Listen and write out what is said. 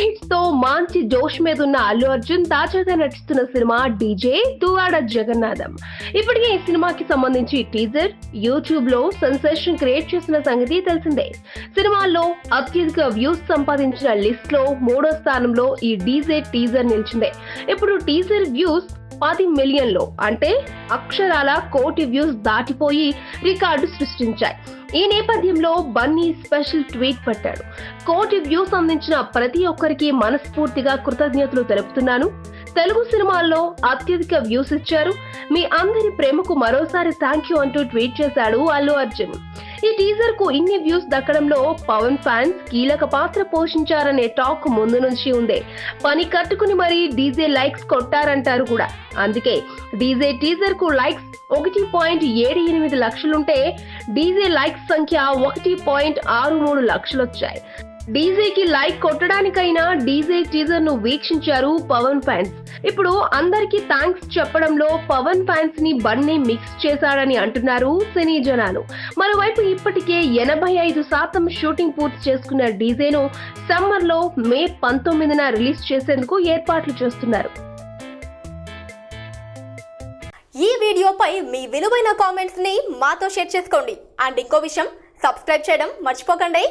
హిట్స్తో మంచి జోష్ మీద ఉన్న అల్లు అర్జున్ తాజాగా నటిస్తున్న సినిమా డీజే తువాడ జగన్నాథం. ఇప్పటికే ఈ సినిమాకి సంబంధించి టీజర్ యూట్యూబ్లో సెన్సేషన్ క్రియేట్ చేసిన సంగతి తెలిసిందే. సినిమాల్లో అత్యధిక వ్యూస్ సంపాదించిన లిస్ట్లో మూడో స్థానంలో ఈ డీజే టీజర్ నిలిచిందే. ఇప్పుడు టీజర్ వ్యూస్ పది మిలియన్లో అంటే అక్షరాల కోటి వ్యూస్ దాటిపోయి రికార్డు సృష్టించాయి. ఈ నేపథ్యంలో బన్నీ స్పెషల్ ట్వీట్ పెట్టాడు. కోటి వ్యూస్ అందించిన ప్రతి ఒక్కరికి మనస్ఫూర్తిగా కృతజ్ఞతలు తెలుపుతున్నాను. తెలుగు సినిమాల్లో అత్యధిక వ్యూస్ ఇచ్చారు. మీ అందరి ప్రేమకు మరోసారి థ్యాంక్ యూ అంటూ ట్వీట్ చేశాడు అల్లు అర్జున్. ఈ టీజర్కు ఇన్ని వ్యూస్ దక్కడంలో పవన్ ఫ్యాన్స్ కీలక పాత్ర పోషించారనే టాక్ ముందు నుంచి ఉంది. పని కట్టుకుని మరీ డీజే లైక్స్ కొట్టారంటారు కూడా. అందుకే డీజే టీజర్కు లైక్స్ ఒకటి పాయింట్ ఏడు ఎనిమిది లక్షలుంటే డీజే లైక్స్ సంఖ్య ఒకటి పాయింట్ ఆరు మూడు లక్షలు వచ్చాయి డీజేకి లైక్ కొట్టడానికైనా డీజే టీజర్ను వీక్షించారు పవన్ ఫ్యాన్స్. ఇప్పుడు అందరికీ థ్యాంక్స్ చెప్పడంలో పవన్ ఫ్యాన్స్ని బన్నీ మిక్స్ చేశాడని అంటున్నారు సినీ జనాలు. మరోవైపు ఇప్పటికే ఎనభై ఐదు శాతం షూటింగ్ పూర్తి చేసుకున్న డీజేను సమ్మర్లో మే పంతొమ్మిదిన రిలీజ్ చేసేందుకు ఏర్పాట్లు చేస్తున్నారు. ఈ వీడియోపై మీ విలువైన కామెంట్స్ని మాతో షేర్ చేసుకోండి. అండ్ ఇంకో విషయం సబ్స్క్రైబ్ చేయడం మర్చిపోకండి.